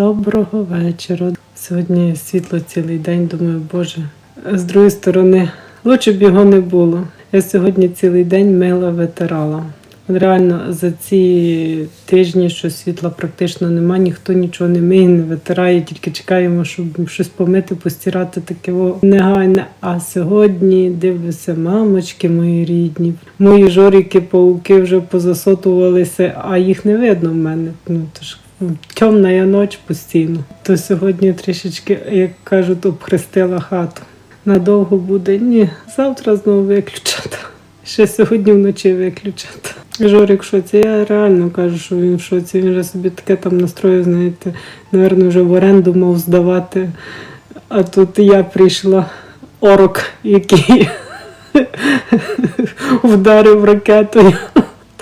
Доброго вечора. Сьогодні світло цілий день. Думаю, Боже. З другої сторони, лучше б його не було. Я сьогодні цілий день мила витирала. Реально за ці тижні, що світла практично нема, ніхто нічого не миє, не витирає, тільки чекаємо, щоб щось помити, постирати таке негайне. А сьогодні дивлюся, мамочки мої рідні, мої жоріки, пауки вже позасотувалися, а їх не видно в мене. Ну тож темна я ніч постійно. То сьогодні трішечки, як кажуть, обхрестила хату. Надовго буде? Ні, завтра знову виключати. Ще сьогодні вночі виключати. Жорик в шоці, я реально кажу, що він в шоці. Він вже собі таке там настроїв, знаєте, напевно, вже в оренду мав здавати. А тут я прийшла орок, який вдарив ракетою.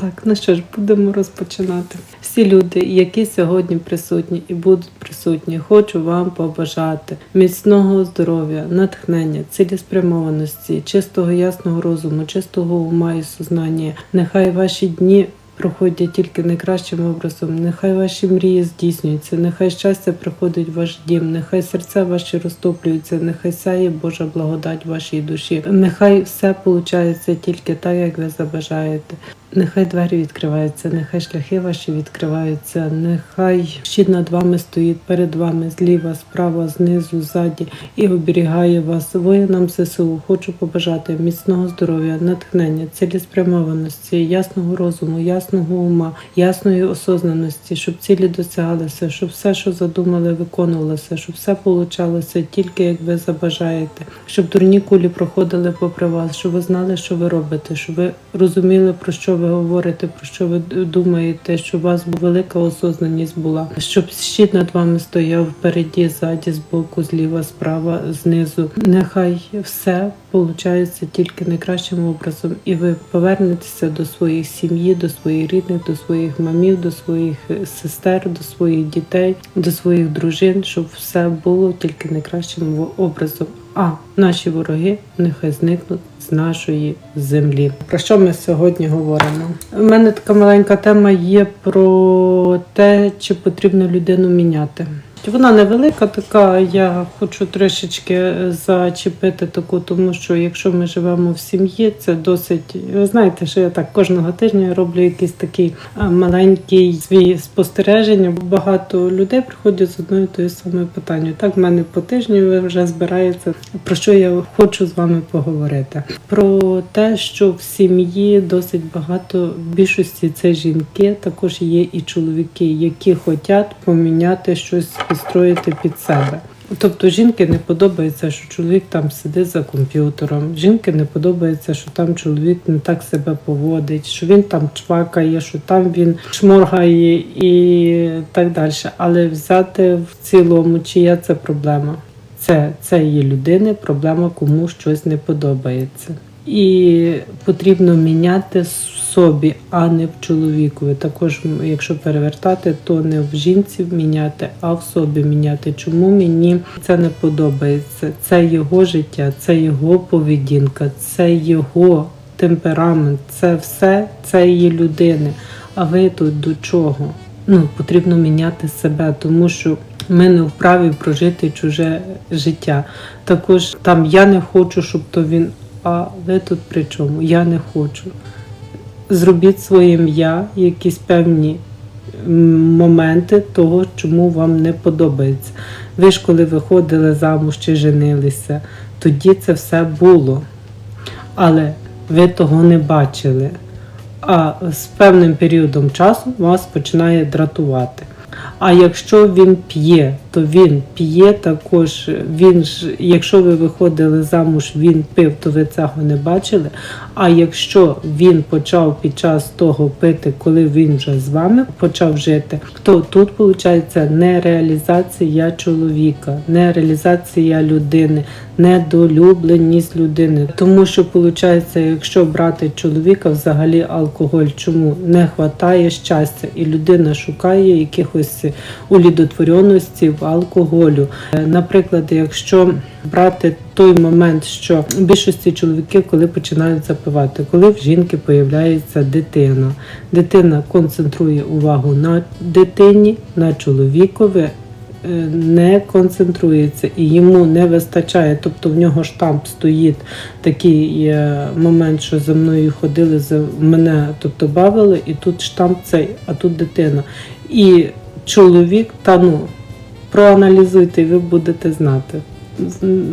Так, ну що ж, будемо розпочинати. Всі люди, які сьогодні присутні і будуть присутні, хочу вам побажати міцного здоров'я, натхнення, цілеспрямованості, чистого ясного розуму, чистого ума і сознання. Нехай ваші дні. Проходять тільки найкращим образом. Нехай ваші мрії здійснюються, нехай щастя приходить в ваш дім, нехай серця ваші розтоплюються, нехай сяє Божа благодать вашій душі. Нехай все виходить тільки так, як ви забажаєте. Нехай двері відкриваються, нехай шляхи ваші відкриваються, нехай щит над вами стоїть перед вами зліва, справа, знизу, ззаді і оберігає вас. Воїнам ЗСУ хочу побажати міцного здоров'я, натхнення, цілеспрямованості, ясного розуму, ясного ума, ясної осознаності, щоб цілі досягалися, щоб все, що задумали, виконувалося, щоб все получалося тільки як ви забажаєте, щоб дурні кулі проходили попри вас, щоб ви знали, що ви робите, щоб ви розуміли, про що ви говорите, про що ви думаєте, щоб у вас велика осознаність була, щоб щит над вами стояв впереді, ззаді, збоку, зліва, справа, знизу. Нехай все получається тільки найкращим образом, і ви повернетеся до своїх сім'ї, до своїх рідних, до своїх мамів, до своїх е, сестер, до своїх дітей, до своїх дружин, щоб все було тільки найкращим образом. А наші вороги нехай зникнуть з нашої землі. Про що ми сьогодні говоримо? У мене така маленька тема є про те, чи потрібно людину міняти. Вона невелика, така. Я хочу трішечки зачепити таку, тому що якщо ми живемо в сім'ї, це досить. Ви знаєте, що я так кожного тижня роблю якийсь такий маленький свій спостереження. Багато людей приходять з одною тою самою питанням. Так, в мене по тижню вже збирається. Про що я хочу з вами поговорити? Про те, що в сім'ї досить багато в більшості це жінки, також є і чоловіки, які хочуть поміняти щось підстроїти під себе. Тобто жінки не подобається, що чоловік там сидить за комп'ютером. Жінки не подобається, що там чоловік не так себе поводить, що він там чвакає, що там він шморгає і так далі. Але взяти в цілому, чия це проблема? Це, це є людини, проблема, кому щось не подобається. І потрібно міняти собі, а не в чоловікові. Також, якщо перевертати, то не в жінці міняти, а в собі міняти. Чому мені це не подобається? Це його життя, це його поведінка, це його темперамент, це все це є людини. А ви тут до чого? Ну, потрібно міняти себе, тому що ми не вправі прожити чуже життя. Також там я не хочу, щоб то він. А ви тут при чому? Я не хочу. Зробіть своє ім'я, якісь певні моменти того, чому вам не подобається. Ви ж коли виходили замуж чи женилися, тоді це все було. Але ви того не бачили. А з певним періодом часу вас починає дратувати. А якщо він п'є, то він п'є також. Він ж, якщо ви виходили замуж, він пив, то ви цього не бачили. А якщо він почав під час того пити, коли він вже з вами почав жити, то тут виходить не реалізація чоловіка, не реалізація людини, недолюбленість людини. Тому що виходить, якщо брати чоловіка, взагалі алкоголь, чому не вистачає щастя, і людина шукає якихось улідотвореності алкоголю. Е, Наприклад, якщо брати той момент, що більшості чоловіків, коли починають запивати, коли в жінки появляється дитина, дитина концентрує увагу на дитині, на чоловікові. е, не концентрується і йому не вистачає, тобто в нього штамп стоїть такий момент, що за мною ходили, за мене тобто бавили, і тут штамп цей, а тут дитина. І чоловік, та ну, проаналізуйте, і ви будете знати.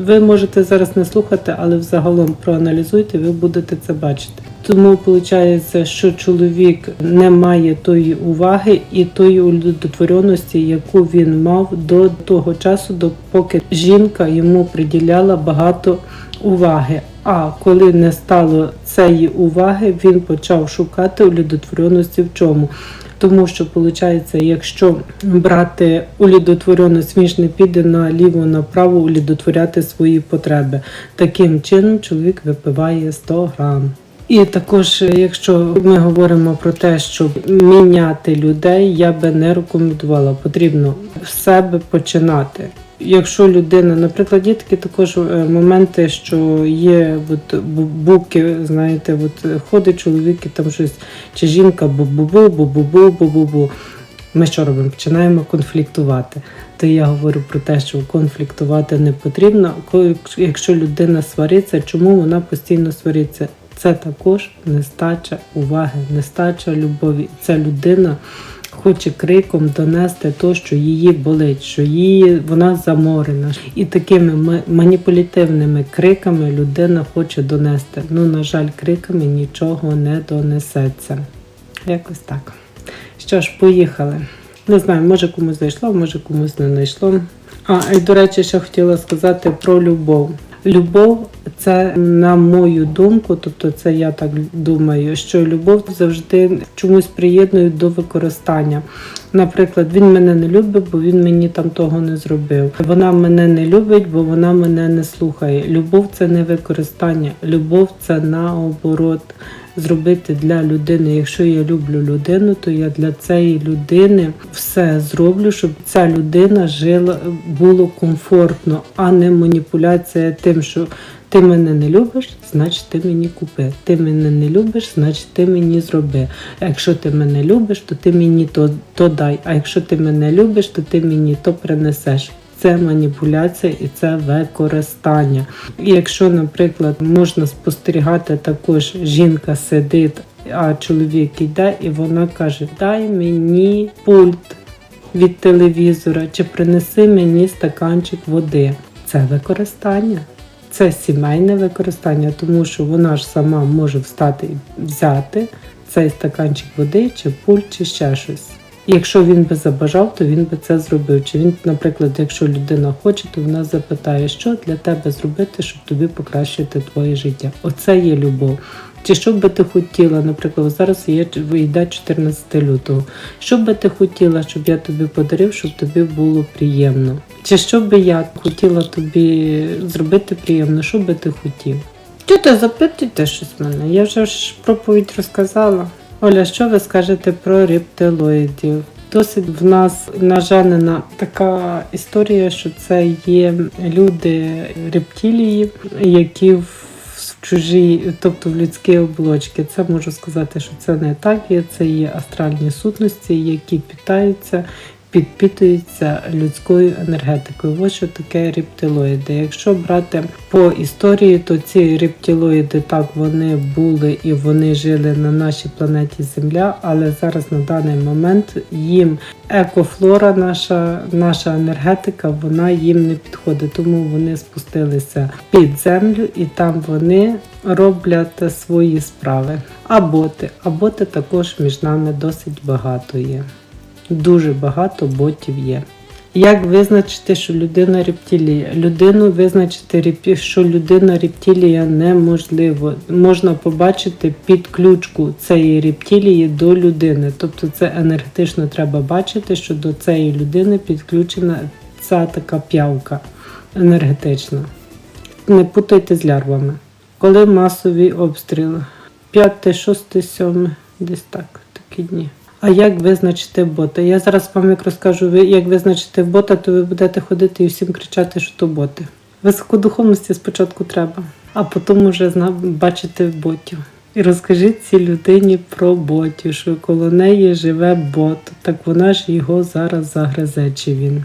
Ви можете зараз не слухати, але взагалом проаналізуйте, ви будете це бачити. Тому виходить, що чоловік не має тої уваги і тої удовлетвореності, яку він мав до того часу, допоки жінка йому приділяла багато уваги. А коли не стало цієї уваги, він почав шукати удовлетвореності в чому. Тому що виходить, якщо брати улідотвореність, він ж не піде наліво направо улідотворяти свої потреби. Таким чином чоловік випиває 100 грам. І також, е, якщо ми говоримо про те, щоб міняти людей, я би не рекомендувала. Потрібно в себе починати. Якщо людина, наприклад, є такі також е, моменти, що є от, буки, знаєте, от ходить чоловік і там щось, чи жінка бу-бу-бу, бу-бу-бу, бу-бу-бу. Ми що робимо? Починаємо конфліктувати. То я говорю про те, що конфліктувати не потрібно. Якщо людина свариться, чому вона постійно свариться? Це також нестача уваги, нестача любові. Ця людина хоче криком донести те, що її болить, що її вона заморена. І такими маніпулятивними криками людина хоче донести. Ну, на жаль, криками нічого не донесеться. Якось так. Що ж, поїхали. Не знаю, може комусь зайшло, може комусь не знайшло. А, і до речі, ще хотіла сказати про любов. Любов це, на мою думку, тобто це я так думаю, що любов завжди чомусь приєднують до використання. Наприклад, він мене не любить, бо він мені там того не зробив. Вона мене не любить, бо вона мене не слухає. Любов це не використання, любов це наоборот. Зробити для людини. Якщо я люблю людину, то я для цієї людини все зроблю, щоб ця людина жила було комфортно, а не маніпуляція тим, що ти мене не любиш, значить ти мені купи. Ти мене не любиш, значить ти мені зроби. Якщо ти мене любиш, то ти мені то, то дай. А якщо ти мене любиш, то ти мені то принесеш. Це маніпуляція і це використання. І якщо, наприклад, можна спостерігати також, жінка сидить, а чоловік йде, і вона каже: Дай мені пульт від телевізора чи принеси мені стаканчик води. Це використання. Це сімейне використання, тому що вона ж сама може встати і взяти цей стаканчик води, чи пульт, чи ще щось. І Якщо він би забажав, то він би це зробив. Чи він, наприклад, якщо людина хоче, то вона запитає, що для тебе зробити, щоб тобі покращити твоє життя. Оце є любов. Чи що би ти хотіла, наприклад, зараз є йде 14 лютого. Що би ти хотіла, щоб я тобі подарив, щоб тобі було приємно? Чи що би я хотіла тобі зробити приємно, що би ти хотів? Що ти запитуйте щось мене? Я вже ж проповідь розказала. Оля, що ви скажете про рептилоїдів? Досить в нас наженена така історія, що це є люди рептилії, які в чужі, тобто в людські облочки. Це можу сказати, що це не так є. Це є астральні сутності, які питаються, підпитуються людською енергетикою. Ось що таке рептилоїди. Якщо брати по історії, то ці рептилоїди так вони були і вони жили на нашій планеті Земля, але зараз на даний момент їм екофлора, наша, наша енергетика, вона їм не підходить, тому вони спустилися під землю і там вони роблять свої справи. А боти, а боти також між нами досить багато є. Дуже багато ботів є. Як визначити, що людина рептилія? Людину визначити, що людина рептилія неможливо. Можна побачити підключку цієї рептилії до людини. Тобто це енергетично треба бачити, що до цієї людини підключена ця така п'явка енергетична. Не путайте з лярвами. Коли масові обстріли? 5, 6, 7, десь так, такі дні. А як визначити бота? Я зараз вам як розкажу, ви- як визначити бота, то ви будете ходити і всім кричати, що то боти. Високодуховності спочатку треба, а потім вже бачити ботів. І розкажіть цій людині про ботів, що коло неї живе бот, так вона ж його зараз загризе, чи він.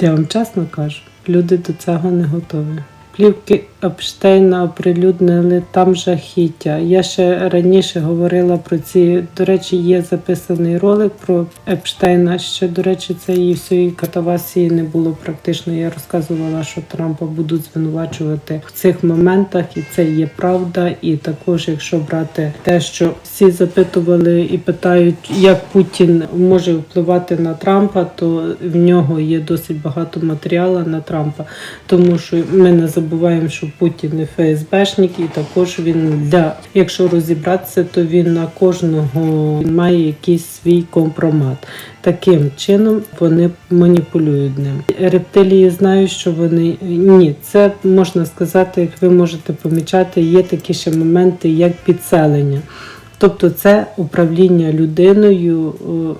Я вам чесно кажу, люди до цього не готові. Плівки Епштейна оприлюднили там жахіття. Я ще раніше говорила про ці. До речі, є записаний ролик про Епштейна. Ще, до речі, цієї всієї катавасії не було практично. Я розказувала, що Трампа будуть звинувачувати в цих моментах, і це є правда. І також, якщо брати те, що всі запитували і питають, як Путін може впливати на Трампа, то в нього є досить багато матеріалу на Трампа, тому що ми не забуваємо, що Путін не ФСБшник, і також він для, якщо розібратися, то він на кожного має якийсь свій компромат. Таким чином вони маніпулюють ним. Рептилії знають, що вони ні, це можна сказати, як ви можете помічати, є такі ще моменти, як підселення. Тобто це управління людиною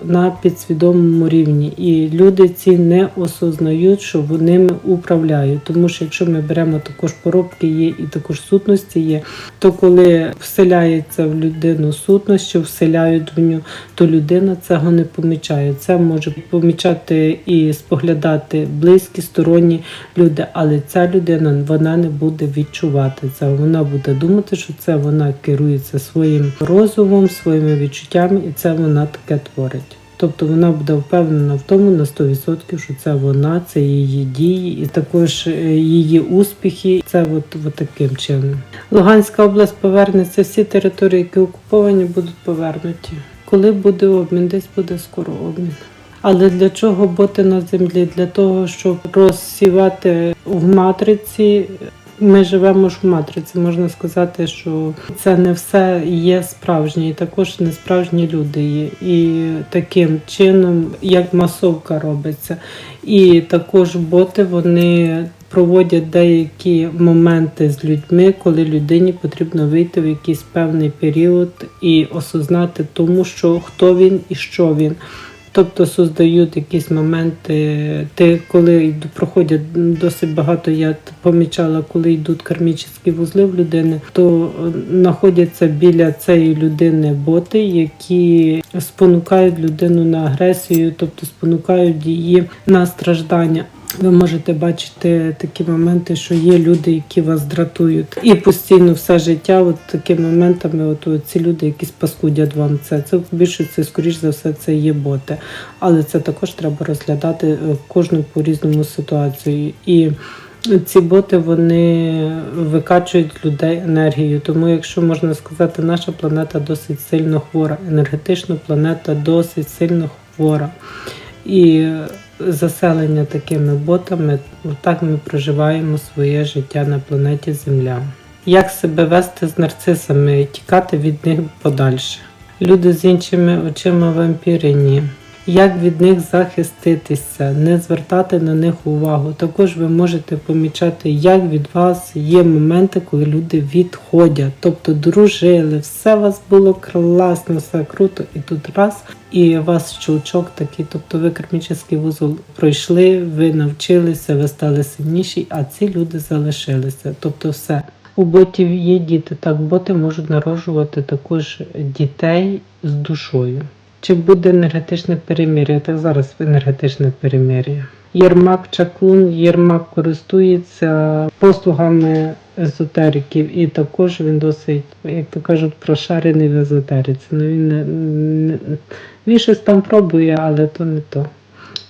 на підсвідомому рівні, і люди ці не осознають, що вони управляють. Тому що якщо ми беремо також поробки, є і також сутності є, то коли вселяється в людину сутність, що вселяють в нього, то людина цього не помічає. Це може помічати і споглядати близькі, сторонні люди, але ця людина вона не буде відчувати це. Вона буде думати, що це вона керується своїм розумом, своїми відчуттями, і це вона таке творить. Тобто вона буде впевнена в тому на 100%, що це вона, це її дії, і також е, її успіхи. Це от, от таким чином. Луганська область повернеться, всі території, які окуповані, будуть повернуті. Коли буде обмін, десь буде скоро обмін. Але для чого боти на землі? Для того, щоб розсівати в матриці. Ми живемо ж в матриці. Можна сказати, що це не все є справжнє, і також не справжні люди є. І таким чином, як масовка робиться. І також боти вони проводять деякі моменти з людьми, коли людині потрібно вийти в якийсь певний період і осознати тому, що хто він і що він. Тобто создають якісь моменти, ти коли проходять досить багато, я помічала, коли йдуть кармічні вузли в людини, то е, знаходяться біля цієї людини боти, які спонукають людину на агресію, тобто спонукають її на страждання. Ви можете бачити такі моменти, що є люди, які вас дратують, і постійно все життя, от такими моментами, от, от ці люди, які спаскудять вам це. Це більше це, скоріш за все, це є боти. Але це також треба розглядати е, кожну по різному ситуацію. І ці боти вони викачують людей енергію. Тому, якщо можна сказати, наша планета досить сильно хвора, енергетично планета досить сильно хвора. І заселення такими ботами, так ми проживаємо своє життя на планеті Земля. Як себе вести з нарцисами і тікати від них подальше? Люди з іншими очима вампіри ні. Як від них захиститися, не звертати на них увагу. Також ви можете помічати, як від вас є моменти, коли люди відходять, тобто дружили, все у вас було класно, все круто, і тут раз, і у вас щелчок такий, тобто ви кармічний вузол пройшли, ви навчилися, ви стали сильніші, а ці люди залишилися. Тобто все. У ботів є діти, так боти можуть народжувати також дітей з душою. Чи буде енергетичне перемир'я? Так зараз енергетичне перемир'я. Єрмак Чаклун, Єрмак користується послугами езотериків, і також він досить, як то кажуть, прошарений в езотериці. Ну він він щось там пробує, але то не то.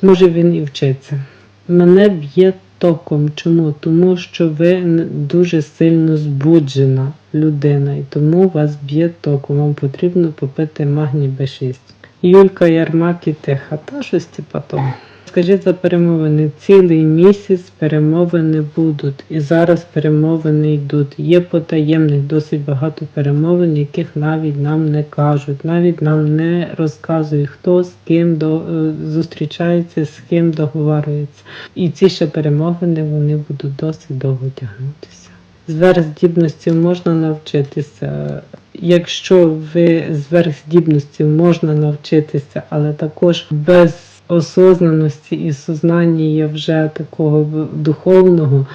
Може він і вчиться. Мене б'є током. Чому? Тому що ви дуже сильно збуджена людина, і тому вас б'є током. Вам потрібно попити магній Б6. Юлька Ярмак і Теха, та щось типа того. Скажіть за перемовини. Цілий місяць перемовини будуть. І зараз перемовини йдуть. Є потаємних досить багато перемовин, яких навіть нам не кажуть, навіть нам не розказують, хто з ким до, е, зустрічається, з ким договарюється. І ці ще перемовини вони будуть досить довго тягнутися. Зверхздібності можна навчитися. Якщо ви зверхздібності можна навчитися, але також без осознаності і сознання вже такого духовного,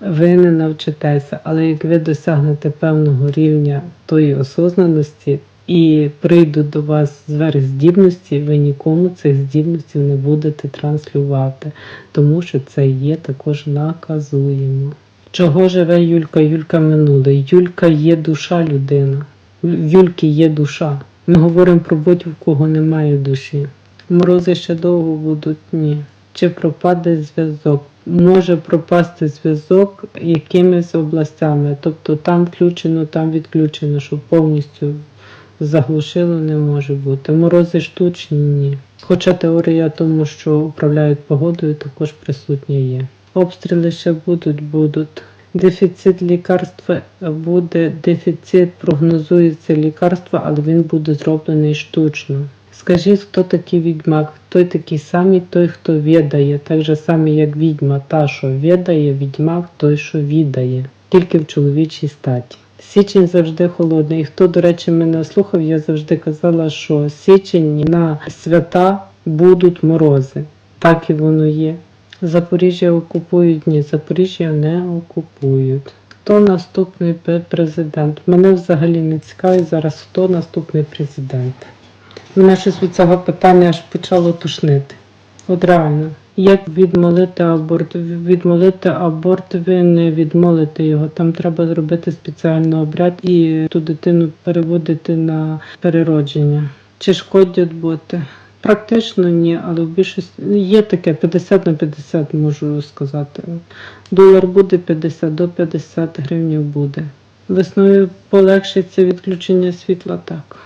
ви не навчитеся. Але як ви досягнете певного рівня тої осознаності, і прийдуть до вас зверхздібності, ви нікому цих здібностей не будете транслювати, тому що це є також наказуємо. Чого живе Юлька? Юлька минуле. Юлька є душа людина. В Юльки є душа. Ми говоримо про будь в кого немає душі. Морози ще довго будуть? Ні. Чи пропаде зв'язок? Може пропасти зв'язок якимись областями, тобто там включено, там відключено, щоб повністю заглушило не може бути. Морози штучні ні. Хоча теорія тому, що управляють погодою, також присутня є. Обстріли ще будуть, будуть. Дефіцит лікарства буде, дефіцит прогнозується лікарства, але він буде зроблений штучно. Скажіть, хто такий відьмак? Той такий самий, той, хто відає, так же самий, як відьма, та, що відає, відьмак, той, що відає, тільки в чоловічій статі. Січень завжди холодний. І хто, до речі, мене слухав, я завжди казала, що січень на свята будуть морози. Так і воно є. Запоріжжя окупують, ні, Запоріжжя не окупують. Хто наступний президент? Мене взагалі не цікавить зараз, хто наступний президент. Мене щось від цього питання аж почало тушнити. От реально. Як відмолити аборт? Відмолити аборт, ви не відмолите його. Там треба зробити спеціальний обряд і ту дитину переводити на переродження. Чи шкодять боти? Практично ні, але в більшості є таке 50 на 50, можу сказати. Долар буде 50 до 50 гривень буде. Весною полегшиться відключення світла так.